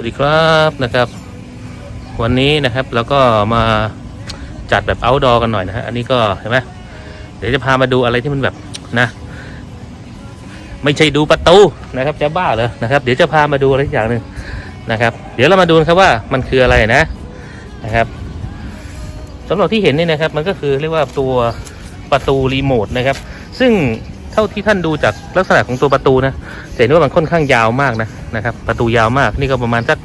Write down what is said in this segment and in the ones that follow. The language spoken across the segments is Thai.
วัสดีครับนะครับ วันนี้นะครับแล้วก็มาจัดแบบ outdoor กันหน่อยนะฮะอันนี้ก็เห็นไหมเดี๋ยวจะพามาดูอะไรที่มันแบบนะ ไม่ใช่ดูประตูนะครับ จะบ้าเลยนะครับ เดี๋ยวจะพามาดูอะไรอย่างหนึ่งนะครับ เดี๋ยวเรามาดูครับว่ามันคืออะไรนะนะครับสำหรับที่เห็นนี่นะครับ มันก็คือเรียกว่าตัวประตูรีโมทนะครับ ซึ่ง เท่าที่ท่านดูจากลักษณะของตัวประตูนะจะเห็นว่ามันค่อนข้างยาวมากนะนะครับ ประตูยาวมากนี่ก็ประมาณสัก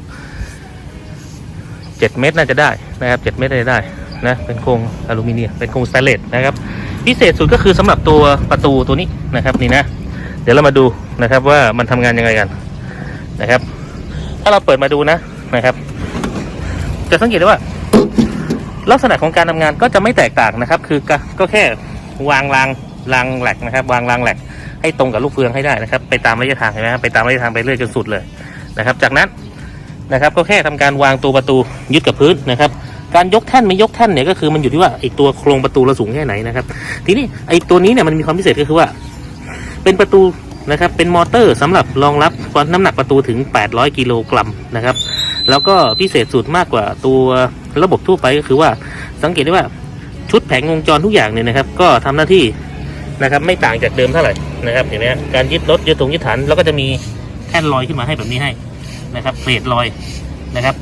เจ็ดเมตรน่าจะได้นะครับเจ็ดเมตรน่าจะได้นะเป็นโครงอลูมิเนียมเป็นโครงสแตนเลสนะครับ พิเศษสุดก็คือสำหรับตัวประตูตัวนี้นะครับนี่นะ เดี๋ยวเรามาดูนะครับว่ามันทำงานยังไงกันนะครับ ถ้าเราเปิดมาดูนะนะครับ จะสังเกตได้ว่า ลักษณะของการทำงานก็จะไม่แตกต่างนะครับ คือก็แค่วางราง รางแหลกนะครับ วางรางแหลกให้ตรงกับลูกเฟืองให้ได้นะครับ ไปตามระยะทางเห็นไหมครับไปตามระยะทางไปเรื่อยจนสุดเลยนะครับ จากนั้นนะครับก็แค่ทำการวางตัวประตูยึดกับพื้นนะครับ การยกแท่นไม่ยกแท่นเนี่ยก็คือมันอยู่ที่ว่าไอตัวโครงประตูเราสูงแค่ไหนนะครับ ทีนี้ไอตัวนี้เนี่ยมันมีความพิเศษก็คือว่า เป็นประตูนะครับเป็นมอเตอร์สำหรับรองรับความน้ำหนักประตูถึง 800 กิโลกรัมนะครับ แล้วก็พิเศษสุดมากกว่าตัวระบบทั่วไปก็คือว่าสังเกตได้ว่าชุดแผงวงจรทุกอย่างเนี่ยนะครับ ก็ทำหน้าที่ นะครับไม่ต่างจากเดิมเท่าไหร่นะครับเห็นไหมฮะการยึดรถยึดถงยึดฐานแล้วก็จะมีแท่นลอยขึ้นมาให้แบบนี้ให้นะครับเพลทลอยนะครับ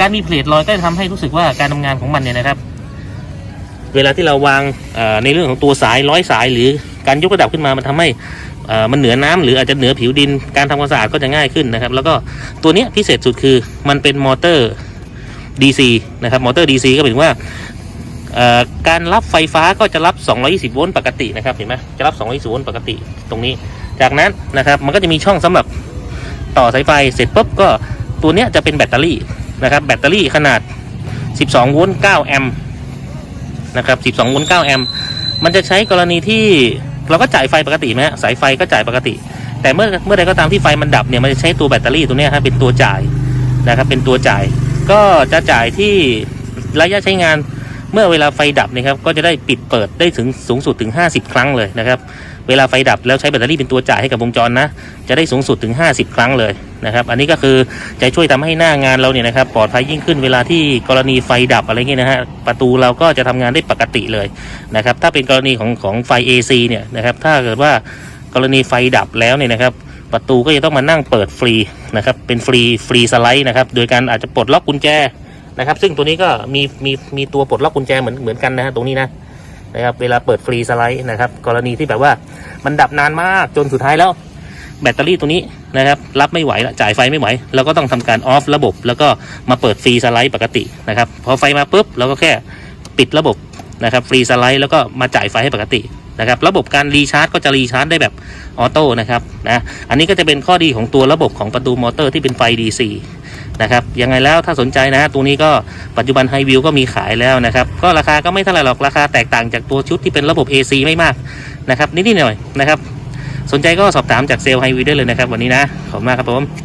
การมีเพลทลอยก็จะทำให้รู้สึกว่าการทำงานของมันเนี่ยนะครับ เวลาที่เราวางในเรื่องของตัวสายร้อยสาย หรือการยกระดับขึ้นมามันทำให้มันเหนือน้ำหรืออาจจะเหนือผิวดินการทำความสะอาดก็จะง่ายขึ้นนะครับ แล้วก็ตัวนี้พิเศษสุดคือมันเป็นมอเตอร์ DC นะครับมอเตอร์ DC ก็หมายถึงว่า การรับไฟฟ้าก็จะรับ 220 โวลต์ปกตินะครับเห็นไหมจะรับ 220 โวลต์ปกติตรงนี้ จากนั้นนะครับมันก็จะมีช่องสำหรับต่อสายไฟเสร็จปุ๊บก็ตัวเนี้ยจะเป็นแบตเตอรี่นะครับแบตเตอรี่ขนาด 12 โวลต์ 9 แอมป์นะครับ 12 โวลต์ 9 แอมป์มันจะใช้กรณีที่เราก็จ่ายไฟปกติไหมสายไฟก็จ่ายปกติ แต่เมื่อเมื่อใดก็ตามที่ไฟมันดับเนี่ยมันจะใช้ตัวแบตเตอรี่ตัวเนี้ยฮะเป็นตัวจ่ายนะครับเป็นตัวจ่าย ก็จะจ่ายที่ระยะใช้งาน เมื่อเวลาไฟดับนะครับก็จะได้ปิดเปิดได้ถึงสูงสุดถึง 50 ครั้งเลยนะครับเวลาไฟดับแล้วใช้แบตเตอรี่เป็นตัวจ่ายให้กับวงจรนะ จะได้สูงสุดถึง 50 ครั้งเลยนะครับอันนี้ก็คือจะช่วยทำให้หน้างานเราเนี่ยนะครับปลอดภัยยิ่งขึ้นเวลาที่กรณีไฟดับอะไรเงี้ยนะฮะประตูเราก็จะทำงานได้ปกติเลยนะครับถ้าเป็นกรณีของของไฟ AC เนี่ยนะครับถ้าเกิดว่ากรณีไฟดับแล้วเนี่ยนะครับประตูก็จะต้องมานั่งเปิดฟรีนะครับเป็นฟรีฟรีสไลด์นะครับโดยการอาจจะปลดล็อกกุญแจ นะครับ ซึ่งตัวนี้ก็มีมีมีตัวปลดล็อกกุญแจเหมือนเหมือนกันนะฮะตรงนี้นะนะครับเวลาเปิดฟรีสไลด์นะครับ กรณีที่แบบว่ามันดับนานมากจนสุดท้ายแล้ว แบตเตอรี่ตัวนี้นะครับ รับไม่ไหวละจ่ายไฟไม่ไหวเราก็ต้องทำการออฟระบบ แล้วก็มาเปิดฟรีสไลด์ปกตินะครับ พอไฟมาปุ๊บเราก็แค่ปิดระบบนะครับฟรีสไลด์แล้วก็มาจ่ายไฟให้ปกตินะครับ ระบบการรีชาร์จก็จะรีชาร์จได้แบบออโต้นะครับนะอันนี้ก็จะเป็นข้อดีของตัวระบบของประตูมอเตอร์ที่เป็นไฟ DC นะครับยังไงแล้วถ้าสนใจนะตัวนี้ก็ปัจจุบันไฮวิวก็มีขายแล้วนะครับก็ราคาก็ไม่เท่าไหร่หรอกราคาแตกต่างจากตัวชุดที่เป็นระบบ AC ไม่มากนะครับนิดๆหน่อยๆนะครับสนใจก็สอบถามจากเซลล์ไฮวิวได้เลยนะครับวันนี้นะขอบคุณมากครับผม